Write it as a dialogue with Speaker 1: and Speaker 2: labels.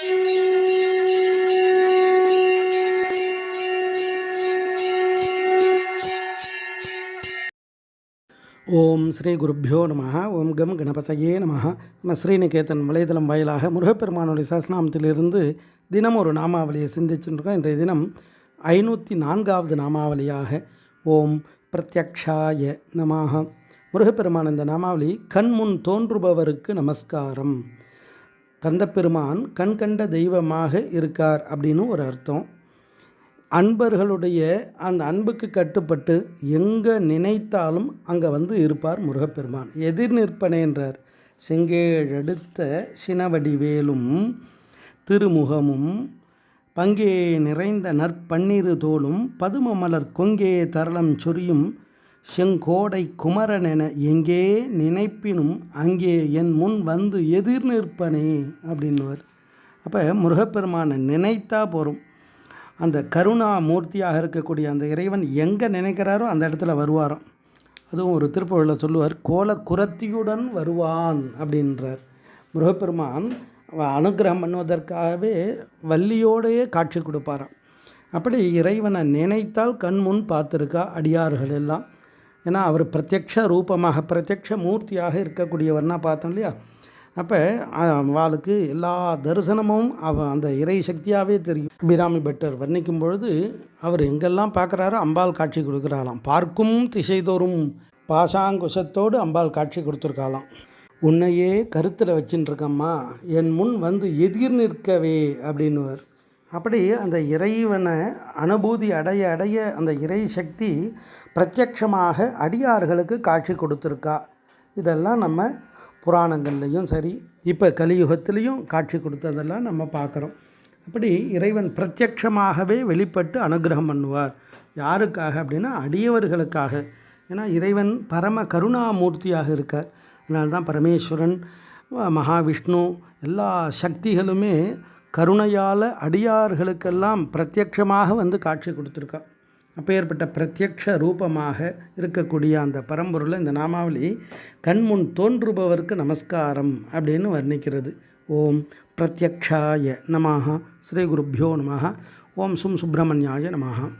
Speaker 1: ஓம் ஸ்ரீ குருப்பியோ நம ஓம் கம் கணபதையே நம நம்ம ஸ்ரீநிகேதன் வலைதளம் வாயிலாக முருகப்பெருமானுடைய சஸ்நாமத்திலிருந்து தினம் ஒரு நாமாவளியை சிந்திச்சுருக்கோம். இன்றைய தினம் ஐநூற்றி நான்காவது நாமாவளியாக ஓம் பிரத்யக்ஷாய நமாக முருகப்பெருமான் இந்த நாமாவளி கண்முன் தோன்றுபவருக்கு நமஸ்காரம். கந்தப்பெருமான் கண் கண்ட தெய்வமாக இருக்கார் அப்படின்னு ஒரு அர்த்தம். அன்பர்களுடைய அந்த அன்புக்கு கட்டுப்பட்டு எங்கே நினைத்தாலும் அங்கே வந்து இருப்பார் முருகப்பெருமான். எதிர் நிற்பனேன்றார் செங்கேழடுத்த சினவடிவேலும் திருமுகமும் பங்கே நிறைந்த நற்பன்னீரு தோளும் பதும மலர் கொங்கே தரளம் சொரியும் செங்கோடை குமரனென எங்கே நினைப்பினும் அங்கே என் முன் வந்து எதிர் நிற்பனே அப்படின்னுவர். அப்போ முருகப்பெருமானை நினைத்தா போகிறோம் அந்த கருணா மூர்த்தியாக இருக்கக்கூடிய அந்த இறைவன் எங்கே நினைக்கிறாரோ அந்த இடத்துல வருவாராம். அதுவும் ஒரு திருப்பூரில் சொல்லுவார் கோல குரத்தியுடன் வருவான் அப்படின்றார். முருகப்பெருமான் அனுகிரகம் அனுக்கிரகம் பண்ணுவதற்காகவே வள்ளியோடையே காட்சி கொடுப்பாராம். அப்படி இறைவனை நினைத்தால் கண் முன் பார்த்துருக்கா அடியார்கள் எல்லாம். ஏன்னா அவர் பிரத்யக்ஷ ரூபமாக பிரத்யக்ஷ மூர்த்தியாக இருக்கக்கூடியவர்னா பார்த்தோம் இல்லையா? அப்போ அவளுக்கு எல்லா தரிசனமும் அவ அந்த இறை சக்தியாகவே தெரியும். அபிராமி பட்டர் வர்ணிக்கும் பொழுது அவர் எங்கெல்லாம் பார்க்குறாரோ அம்பாள் காட்சி கொடுக்குறாளாம். பார்க்கும் திசைதோறும் பாசாங்குசத்தோடு அம்பாள் காட்சி கொடுத்துருக்காளாம். உன்னையே கருத்தில் வச்சுட்டுருக்கம்மா என் முன் வந்து எதிர் நிற்கவே அப்படின்னுவர். அப்படி அந்த இறைவனை அனுபூதி அடைய அடைய அந்த இறை சக்தி பிரத்யக்ஷமாக அடியார்களுக்கு காட்சி கொடுத்துருக்கா. இதெல்லாம் நம்ம புராணங்கள்லேயும் சரி இப்போ கலியுகத்திலையும் காட்சி கொடுத்ததெல்லாம் நம்ம பார்க்குறோம். அப்படி இறைவன் பிரத்யக்ஷமாகவே வெளிப்பட்டு அனுகிரகம் பண்ணுவார். யாருக்காக அப்படின்னா அடியவர்களுக்காக. ஏன்னா இறைவன் பரம கருணாமூர்த்தியாக இருக்கார். அதனால்தான் பரமேஸ்வரன் மகாவிஷ்ணு எல்லா சக்திகளுமே கருணையால் அடியார்களுக்கெல்லாம் பிரத்யக்ஷமாக வந்து காட்சி கொடுத்துருக்கா. அப்பேற்பட்ட பிரத்யக்ஷ ரூபமாக இருக்கக்கூடிய அந்த பரம்பொருளை இந்த நாமாவளி கண்முன் தோன்றுபவருக்கு நமஸ்காரம் அப்படின்னு வர்ணிக்கிறது. ஓம் பிரத்யக்ஷாய நமாக ஸ்ரீ குருப்பியோ நமாக ஓம் சும் சுப்பிரமணியாய நமாக